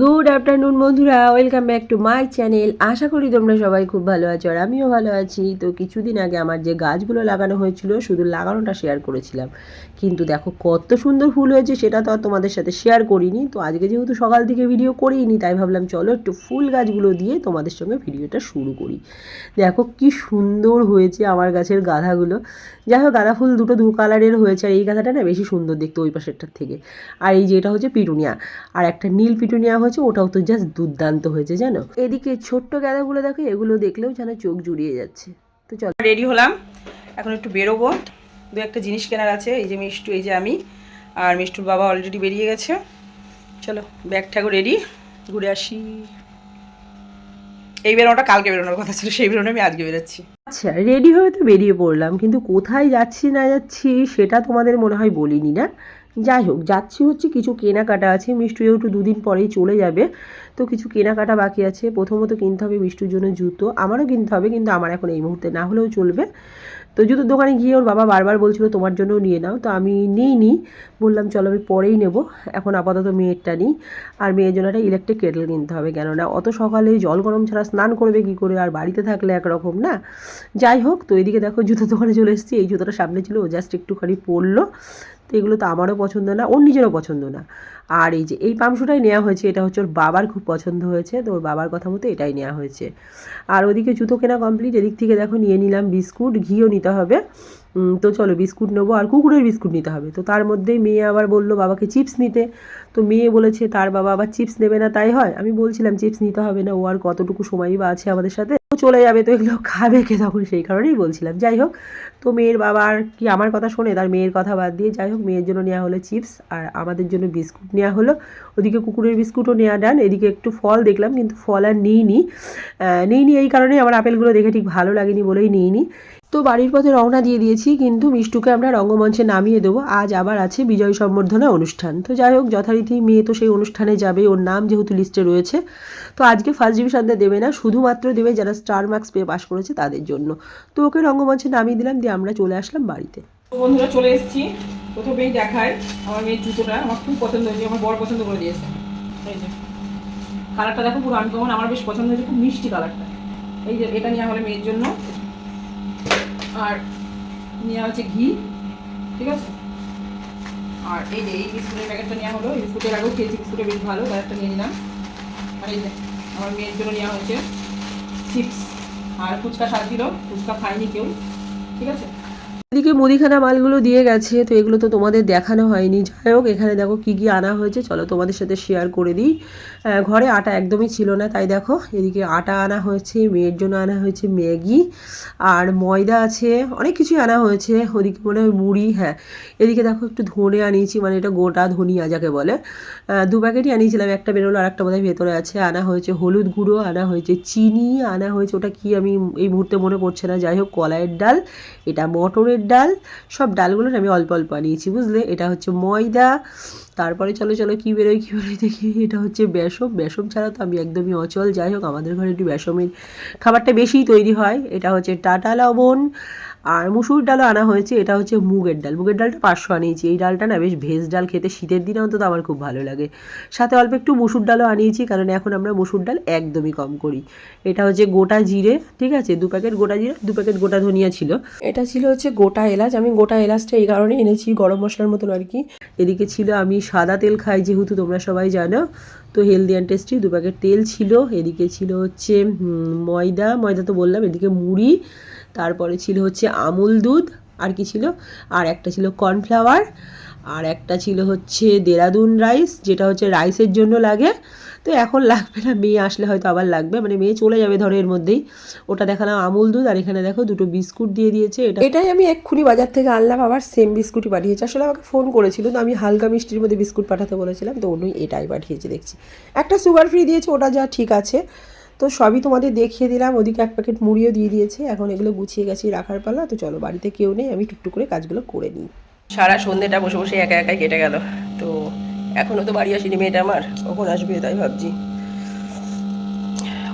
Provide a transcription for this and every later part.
Good afternoon বন্ধুরা। Welcome back to my channel আশা করি তোমরা সবাই খুব ভালো আছো আর আমিও ভালো আছি। তো কিছুদিন আগে আমার যে গাছগুলো লাগানো হয়েছিল, শুধু লাগানোটা শেয়ার করেছিলাম। কিন্তু দেখো, কত সুন্দর ফুল হয়েছে, সেটা তো আর তোমাদের সাথে শেয়ার করিনি। তো আজকে যেহেতু সকাল থেকে ভিডিও করিনি, তাই ভাবলাম, চলো একটু ফুল গাছগুলো দিয়ে তোমাদের সঙ্গে ভিডিওটা শুরু করি। দেখো, কি সুন্দর হয়েছে আমার গাছের গাঁধাগুলো। যাই হোক, গাঁদা ফুল দুটো দু কালারের হয়েছে, আর এই গাঁদাটা না বেশি সুন্দর দেখতে ওই পাশেরটার থেকে। আর এই যে এটা হচ্ছে পিটুনিয়া। আর একটা নীল পিটুনিয়া হয়েছে ওটাও তো জাস্ট দুর্দান্ত হয়েছে জানো? এদিকে ছোট্ট গাঁদাগুলো দেখো এগুলো দেখলেও যেন চোখ জুড়িয়ে যাচ্ছে। তো চলো। রেডি হলাম। এখন একটু বেরোবো। দু একটা জিনিস কেনার আছে এই যে মিষ্টু এই যে আমি। আর মিষ্টুর বাবা অলরেডি বেরিয়ে গেছে। চলো ব্যাগ ঠাকুর রেডি ঘুরে আসি। এই বেরোনোটা কালকে বেরোনোর কথা ছিল সেই বেরোনো আমি আজকে বেরোচ্ছি। আচ্ছা রেডি হয়ে তো বেরিয়ে পড়লাম কিন্তু কোথায় যাচ্ছি না যাচ্ছি সেটা তোমাদের মনে হয় বলিনি না? যাই হোক, যাচ্ছি হচ্ছে কিছু কেনাকাটা আছে মিষ্টু যেহেতু দুদিন পরেই চলে যাবে। তো কিছু কেনাকাটা বাকি আছে, প্রথমত কিনতে হবে মিষ্টুর জন্য জুতো, আমারও কিনতে হবে কিন্তু আমার এখন এই মুহূর্তে না হলেও চলবে। তো জুতোর দোকানে গিয়ে ওর বাবা বারবার বলছিল, তোমার জন্যও নিয়ে নাও। তো আমি নিইনি, বললাম, চলো আমি পরেই নেব। এখন আপাতত মেয়েরটা নিই, আর মেয়ের জন্য একটা ইলেকট্রিক কেটল কিনতে হবে, কেননা অত সকালে জল গরম ছাড়া স্নান করবে কি করে, আর বাড়িতে থাকলে একরকম না? যাই হোক, তো এদিকে দেখো জুতো দোকানে চলে এসেছি, এই জুতোটা সামনে ছিল, ও জাস্ট একটুখানি পরলো। তো এগুলো তো আমারও পছন্দ না, ওর নিজেরও পছন্দ না। আর এই যে এই পামশুটাই নেওয়া হয়েছে, এটা হচ্ছে ওর বাবার খুব পছন্দ হয়েছে, তো ওর বাবার কথা মতো এটাই নেওয়া হয়েছে। আর ওদিকে জুতো কেনা কমপ্লিট এদিক থেকে দেখো নিয়ে নিলাম বিস্কুট, ঘিও নিতে হবে। তো চলো বিস্কুট নেব, আর কুকুরের বিস্কুট নিতে হবে। তো তার মধ্যেই মেয়ে আবার বলল বাবাকে চিপস নিতে। তো মেয়ে বলেছে, তার বাবা আবার চিপস নেবে না, তাই হয়? আমি বলছিলাম, চিপস নিতে হবে না, ও আর কতটুকু সময়ই বা আছে আমাদের সাথে? চলে যাবে, তো এগুলো খাবে কে? তখন সেই কারণেই বলছিলাম। যাই হোক, তো মেয়ের বাবা আর কি আমার কথা শোনে, তার মেয়ের কথা বাদ দিয়ে যাই হোক, মেয়ের জন্য নেওয়া হলো চিপস আর আমাদের জন্য বিস্কুট নেওয়া হলো। ওদিকে কুকুরের বিস্কুটও নেওয়া ডান এদিকে একটু ফল দেখলাম, কিন্তু ফল আর নিইনি। নিইনি এই কারণেই আমার আপেলগুলো দেখে ঠিক ভালো লাগেনি বলেই নিইনি। তো বাড়ির পথে রওনা দিয়ে দিয়েছি, কিন্তু মিষ্টুকে আমরা রঙ্গমঞ্চে নামিয়ে দেবো। আজ আবার আছে বিজয় সম্বর্ধনা অনুষ্ঠান। তো যাই হোক, যথারীতি মেয়ে তো সেই অনুষ্ঠানে যাবে। ওর নাম যেহেতু লিস্টে রয়েছে, তো আজকে ফার্স্ট ডিভিশনটা দেবে না, শুধুমাত্র দেবে যারা স্টার মার্কস পেয়ে পাশ করেছে তাদের জন্য। তো ওকে রঙ্গমঞ্চে নামিয়ে দিলাম, দিয়ে আমরা চলে আসলাম বাড়িতে। বন্ধুরা, চলে এসেছি। প্রথমেই দেখায় আমার মেয়ের জুতোটা। আমার খুব পছন্দ হয়েছে, আমার বড় পছন্দ করে দিয়েছে। এই যে কালারটা দেখো পুরো। আনকমন আমার বেশ পছন্দ হয়েছে, খুব মিষ্টি কালারটা এই যে, এটা নেওয়া হলো মেয়ের জন্য। আর নেওয়া হচ্ছে ঘি, ঠিক আছে? আর এই যে এই বিস্কুটের প্যাকেটটা নেওয়া হলো বিস্কুটের আগেও খেয়েছি বিস্কুটে বেশ ভালো, প্যাকেটটা নিয়ে নিলাম। আর এই যে আমার মেয়ের জন্য নেওয়া হয়েছে চিপস, আর ফুচকা সাজ দিল, ফুচকা খায়নি কেউ, ঠিক আছে? এদিকে মুদিখানা মালগুলো দিয়ে গেছে, তো এগুলো তো তোমাদের দেখানো হয়নি। যাই হোক, এখানে দেখো কি কি আনা হয়েছে, চলো তোমাদের সাথে শেয়ার করে দিই। ঘরে আটা একদমই ছিল না, তাই দেখো, এদিকে আটা আনা হয়েছে, মেয়ের জন্য আনা হয়েছে ম্যাগি আর ময়দা আছে, অনেক কিছুই আনা হয়েছে। ওদিকে মনে হয় মুড়ি হ্যাঁ। এদিকে দেখো একটু ধনে আনিয়েছি মানে এটা গোটা ধনিয়া যাকে বলে। দু প্যাকেটই আনিয়েছিলাম, একটা বেরোলো আর একটা বোধহয় ভেতরে আছে। আনা হয়েছে হলুদ গুঁড়ো, আনা হয়েছে চিনি, আনা হয়েছে ওটা কি আমি এই মুহূর্তে মনে পড়ছে না। যাই হোক, কলাইয়ের ডাল, এটা মটরের ডাল, সব ডালগুলো আমি অল্প অল্প আনিয়েছি বুঝলে? এটা হচ্ছে ময়দা, তারপরে চলো চলো, কী বেরোয় কী বেরোয়, দেখি। এটা হচ্ছে বেসম বেসম ছাড়া তো আমি একদমই অচল। যাই হোক, আমাদের ঘরে একটু বেসমের খাবারটা বেশিই তৈরি হয়। এটা হচ্ছে টাটা লবণ আর মুসুর ডালও আনা হয়েছে, এটা হচ্ছে মুগের ডাল। মুগের ডালটা পাঁচশো আনিয়েছি এই ডালটা না বেশ ভেজ ডাল খেতে, শীতের দিনে অন্তত আমার খুব ভালো লাগে। সাথে অল্প একটু মুসুর ডালও আনিয়েছি, কারণ এখন আমরা মুসুর ডাল একদমই কম করি। এটা হচ্ছে গোটা জিরে, ঠিক আছে? দু প্যাকেট গোটা জিরে, দু প্যাকেট গোটা ধনিয়া ছিল। এটা ছিল হচ্ছে গোটা এলাচ। আমি গোটা এলাচটা এই কারণে এনেছি, গরম মশলার মতন আর কি। এদিকে ছিল, আমি সাদা তেল খাই, যেহেতু তোমরা সবাই জানো। তো হেলদি অ্যান্ড টেস্টি দু প্যাকেট তেল ছিল। এদিকে ছিল হচ্ছে ময়দা। ময়দা তো বললাম, এদিকে মুড়ি। তারপরে ছিল হচ্ছে আমুল দুধ, আর কি ছিল? আর একটা ছিল কর্নফ্লাওয়ার, আর একটা ছিল হচ্ছে দেরাদুন রাইস, যেটা হচ্ছে রাইসের জন্য লাগে। তো এখন লাগবে না, মেয়ে আসলে হয়তো আবার লাগবে মানে মেয়ে চলে যাবে ধরো এর মধ্যেই। ওটা দেখালাম আমুল দুধ, আর এখানে দেখো দুটো বিস্কুট দিয়ে দিয়েছে, এটা এটাই আমি এক্ষুনি বাজার থেকে আনলাম, আবার সেম বিস্কুটই পাঠিয়েছে। আসলে আমাকে ফোন করেছিল, তো আমি হালকা মিষ্টির মধ্যে বিস্কুট পাঠাতে বলেছিলাম, তো অন্যই এটাই পাঠিয়েছে, দেখছি। একটা সুগার ফ্রি দিয়েছে, ওটা যা ঠিক আছে। তো সবই তোমাদের দেখিয়ে দিলাম। ওদিকে এক প্যাকেট মুড়িও দিয়ে দিয়েছে। এখন এগুলো গুছিয়ে গেছি রাখার পালা। তো চলো, বাড়িতে কেউ নেই। আমি টুকটুক করে কাজগুলো করে নিই। সারা সন্ধ্যেটা বসে বসে একা একাই কেটে গেল। তো এখনও তো বাড়ি আসেনি মেয়েটা আমার। কখন আসবে তাই ভাবছি।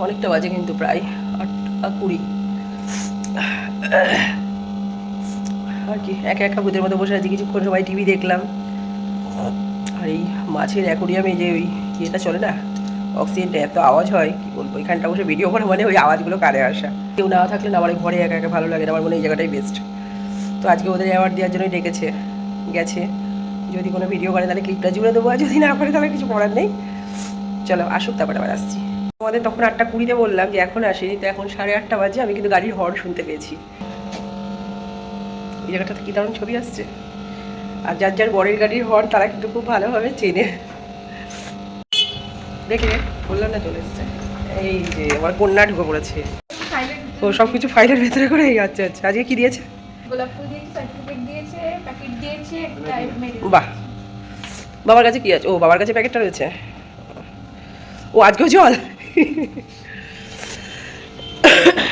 অনেকটা বাজে কিন্তু প্রায় আটটা কুড়ি। আর কি, একা একা ভূতের মতো বসে আছি। কিছুক্ষণ সময় টিভি দেখলাম। আর এই মাছের অ্যাকোরিয়ামে যে ওই ইয়েটা চলে না অক্সিজেনটা এত আওয়াজ হয়, কি বলব? এখানটা বসে ভিডিও করা মানে ওই আওয়াজগুলো কানে আসা। কেউ না থাকলে আমার ঘরে একা একা ভালো লাগে না, আমার মনে এই জায়গাটাই বেস্ট তো আজকে ওদের অ্যাওয়ার্ড দেওয়ার জন্যই ডেকেছে, গেছে। যদি কোনো ভিডিও করে তাহলে ক্লিপটা জুড়ে দেবো, আর যদি না করে তাহলে কিছু করার নেই। চলো, আসুক তারপরে আবার আসছি। আমাদের তখন আটটা কুড়িতে বললাম যে এখন আসেনি, তো এখন সাড়ে আটটা বাজে, আমি কিন্তু গাড়ির হর্ন শুনতে পেয়েছি। এই জায়গাটাতে কী দারুণ ছবি আসছে? আর যার যার বরের গাড়ির হর্ন তারা কিন্তু খুব ভালোভাবে চেনে। দেখলে বললাম না চলে এসছে। এই যে আমার কন্যা ঢুকে পড়েছে। ও সব কিছু ফাইলের ভেতরে করে আচ্ছা আচ্ছা। আজকে কি দিয়েছে? গোলাপ ফুল দিয়েছে সার্টিফিকেট দিয়েছে প্যাকেট দিয়েছে একটা বাহ। বাবার কাছে কি আছে? ও বাবার কাছে প্যাকেটটা রয়েছে? ও আজকেও জল?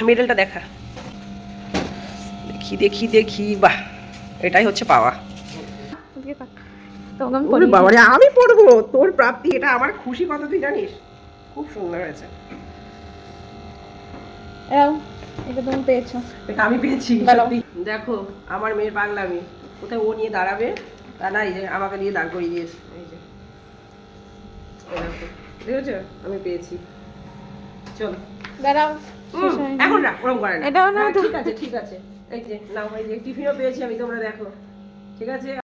মেডেলটা দেখা। দেখি দেখি দেখি। বাহ এটাই হচ্ছে পাওয়া। আমি ওরে বাবারে আমি পড়ব? তোর প্রাপ্তি এটা আমার খুশি কত তুই জানিস? খুব সুন্দর হয়েছে। এও, এটা তুমি পেয়েছ। এটা আমি পেয়েছি। দেখো আমার মেয়ের পাগলামি। কোথায় ও নিয়ে দাঁড়াবে? তা না এই যে আমাকে দিয়ে দাঁড় করিয়ে দিয়েছে। এই যে। দেখেছ? আমি পেয়েছি। চলো। দাঁড়াও। এখন রাখ ওরম করে না। এটাও না হ্যাঁ, ঠিক আছে ঠিক আছে। এই যে নাও এই যে টিফিনও পেয়েছি আমি তোমরা দেখো। ঠিক আছে?